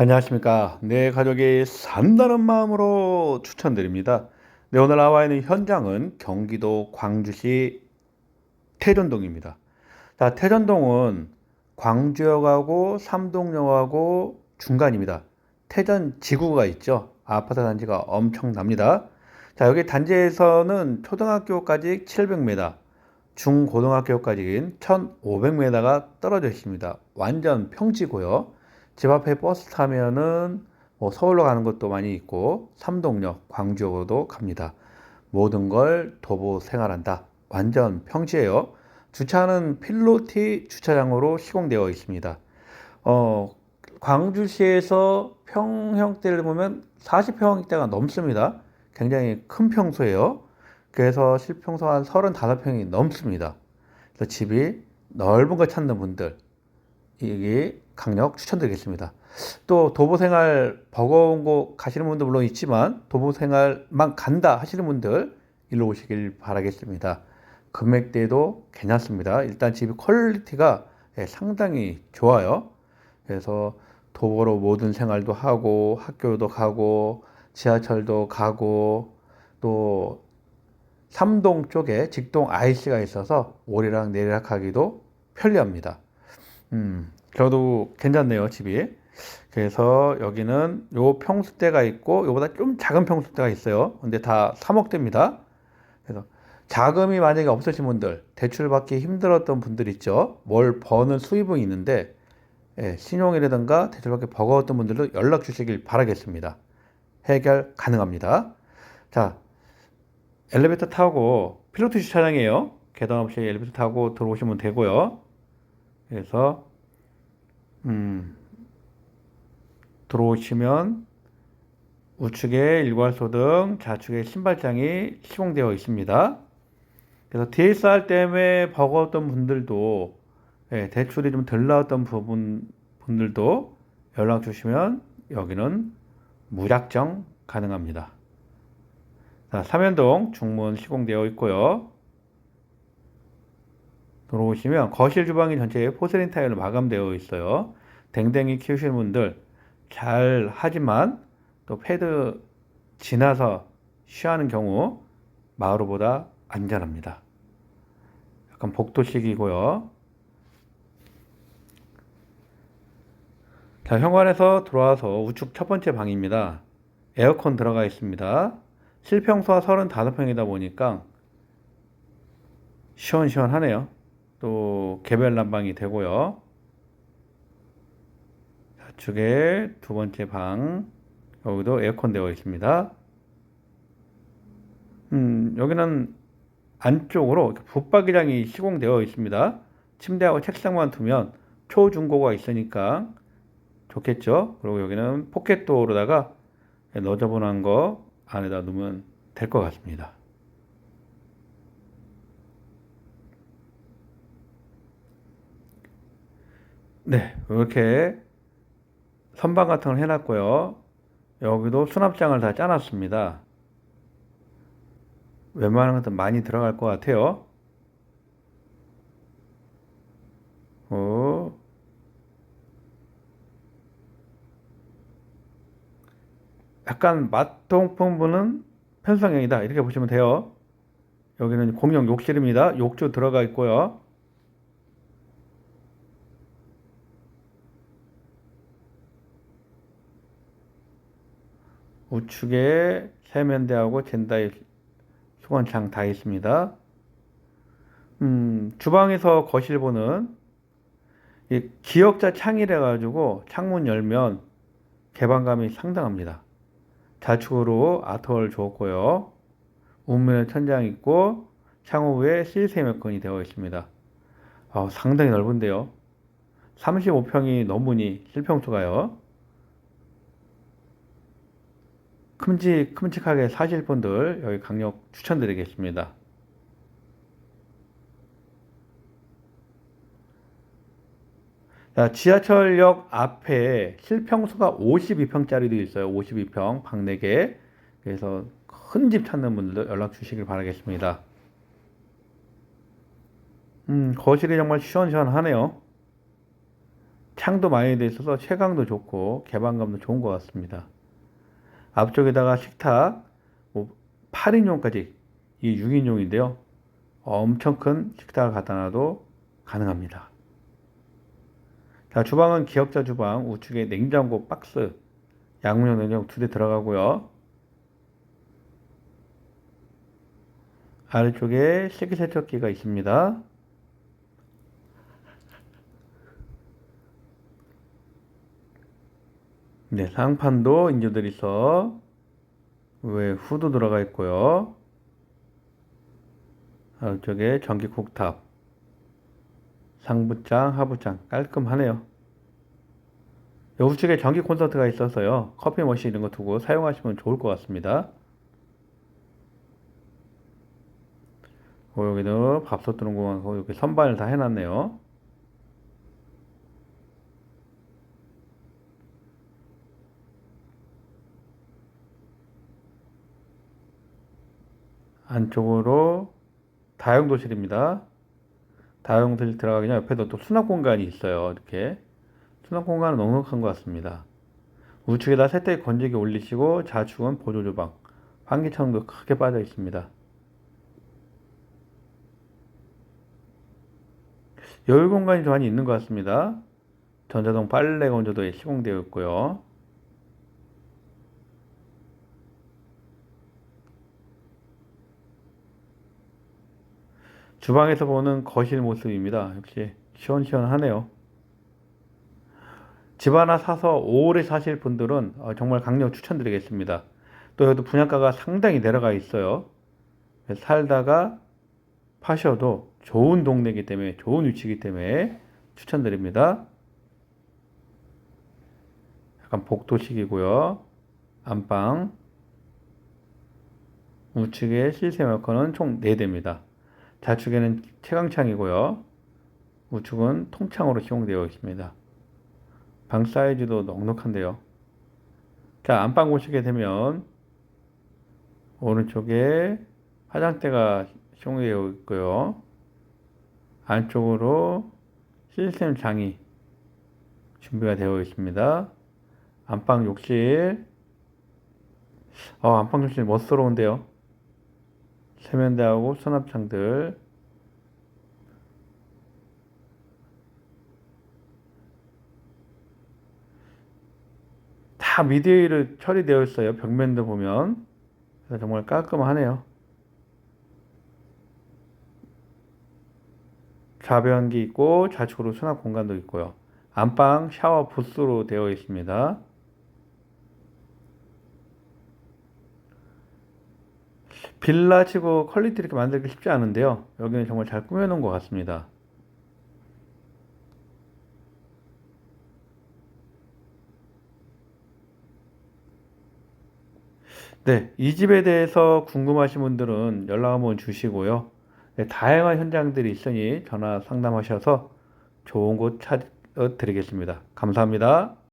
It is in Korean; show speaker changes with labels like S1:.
S1: 안녕하십니까. 내 가족이 산다는 마음으로 추천드립니다. 네, 오늘 나와 있는 현장은 경기도 광주시 태전동입니다. 자, 태전동은 광주역하고 삼동역하고 중간입니다. 태전 지구가 있죠. 아파트 단지가 엄청납니다. 자, 여기 단지에서는 초등학교까지 700m, 중고등학교까지 1500m가 떨어져 있습니다. 완전 평지고요. 집 앞에 버스 타면은 뭐 서울로 가는 것도 많이 있고 삼동역, 광주역으로도 갑니다. 모든 걸 도보 생활한다. 완전 평지예요. 주차는 필로티 주차장으로 시공되어 있습니다. 어, 광주시에서 평형대를 보면 40평대가 넘습니다. 굉장히 큰 평수예요. 그래서 실평수 한 35평이 넘습니다. 그래서 집이 넓은 걸 찾는 분들, 이게 강력 추천드리겠습니다. 또 도보 생활 버거운 곳 가시는 분도 물론 있지만 도보 생활만 간다 하시는 분들 일로 오시길 바라겠습니다. 금액대도 괜찮습니다. 일단 집이 퀄리티가 예, 상당히 좋아요. 그래서 도보로 모든 생활도 하고 학교도 가고 지하철도 가고 또 삼동 쪽에 직동 IC가 있어서 오리락 내리락 하기도 편리합니다. 음, 저도 괜찮네요, 집이. 그래서 여기는 요 평수대가 있고 요보다 좀 작은 평수대가 있어요. 근데 다 3억대입니다. 그래서 자금이 만약에 없으신 분들, 대출 받기 힘들었던 분들 있죠. 뭘 버는 수입은 있는데 예, 신용이라든가 대출 받기 버거웠던 분들도 연락 주시길 바라겠습니다. 해결 가능합니다. 자, 엘리베이터 타고 필로티 주차장이에요. 계단 없이 엘리베이터 타고 들어오시면 되고요. 그래서 음, 들어오시면 우측에 일괄소 등, 좌측에 신발장이 시공되어 있습니다. 그래서 DSR 때문에 버거웠던 분들도 예, 대출이 좀 덜 나왔던 부분 분들도 연락 주시면 여기는 무작정 가능합니다. 자, 삼연동 중문 시공되어 있고요. 들어오시면 거실 주방이 전체에 포세린 타일로 마감되어 있어요. 댕댕이 키우시는 분들 잘 하지만 또 패드 지나서 쉬하는 경우 마루보다 안전합니다. 약간 복도식이고요. 자, 현관에서 들어와서 우측 첫 번째 방입니다. 에어컨 들어가 있습니다. 실평수가 35평이다 보니까 시원시원하네요. 또 개별 난방이 되고요. 좌측에 두 번째 방 여기도 에어컨 되어 있습니다. 음, 여기는 안쪽으로 붙박이장이 시공되어 있습니다. 침대하고 책상만 두면 초중고가 있으니까 좋겠죠. 그리고 여기는 포켓도어로다가 너저분한 거 안에다 놓으면 될 것 같습니다. 네, 이렇게 선반 같은 걸 해놨고요. 여기도 수납장을 다 짜놨습니다. 웬만한 것도 많이 들어갈 것 같아요. 어. 약간 맛동풍부는 편성형이다. 이렇게 보시면 돼요. 여기는 공용 욕실입니다. 욕조 들어가 있고요. 우측에 세면대하고 젠다이 수건창 다 있습니다. 음, 주방에서 거실 보는 이 기역자 창이래 가지고 창문 열면 개방감이 상당합니다. 좌측으로 아트월 좋고요. 우면에 천장 있고 창호 위에 실세 몇건이 되어 있습니다. 아, 상당히 넓은데요. 35평이 넘으니 실평수가요. 큼직 큼직하게 사실 분들 여기 강력 추천드리겠습니다. 자, 지하철역 앞에 실평수가 52평짜리도 있어요. 52평, 방 4개. 그래서 큰 집 찾는 분들도 연락 주시길 바라겠습니다. 음, 거실이 정말 시원시원하네요. 창도 많이 돼 있어서 채광도 좋고 개방감도 좋은 것 같습니다. 앞쪽에다가 식탁 뭐 8인용까지 이 6인용인데요. 엄청 큰 식탁을 갖다 놔도 가능합니다. 자, 주방은 기역자 주방, 우측에 냉장고 박스, 양문형 냉장고 두 대 들어가고요. 아래쪽에 식기세척기가 있습니다. 네, 상판도 인조들이서 왜 후드 들어가 있고요. 아래쪽에 전기 쿡탑, 상부장, 하부장 깔끔하네요. 요 우측에 전기 콘센트가 있어서요. 커피 머신 이런 거 두고 사용하시면 좋을 것 같습니다. 어, 여기도 밥솥 두는 공간하고 이렇게 선반을 다 해놨네요. 안쪽으로 다용도실입니다. 다용도실 들어가기 전에 옆에도 또 수납 공간이 있어요. 이렇게 수납 공간은 넉넉한 것 같습니다. 우측에다 세탁기 건조기 올리시고 좌측은 보조 주방, 환기창도 크게 빠져 있습니다. 여유 공간이 좀 많이 있는 것 같습니다. 전자동 빨래 건조도에 시공되어 있고요. 주방에서 보는 거실 모습입니다. 역시 시원시원하네요. 집 하나 사서 오래 사실 분들은 어, 정말 강력 추천드리겠습니다. 또 여기도 분양가가 상당히 내려가 있어요. 살다가 파셔도 좋은 동네이기 때문에 좋은 위치이기 때문에 추천드립니다. 약간 복도식이고요. 안방 우측에 실세 에어컨은 총 4대입니다. 좌측에는 채광창이고요. 우측은 통창으로 시공되어 있습니다. 방 사이즈도 넉넉한데요. 자, 안방 보시게 되면 오른쪽에 화장대가 시공되어 있고요. 안쪽으로 시스템 장이 준비가 되어 있습니다. 안방 욕실. 어, 안방 욕실 멋스러운데요. 세면대하고 수납장들. 다 미디어로 처리되어 있어요. 벽면도 보면. 정말 깔끔하네요. 좌변기 있고 좌측으로 수납 공간도 있고요. 안방 샤워 부스로 되어 있습니다. 빌라치고 퀄리티 이렇게 만들기 쉽지 않은데요. 여기는 정말 잘 꾸며놓은 것 같습니다. 네, 이 집에 대해서 궁금하신 분들은 연락 한번 주시고요. 네, 다양한 현장들이 있으니 전화 상담하셔서 좋은 곳 찾아 드리겠습니다. 감사합니다.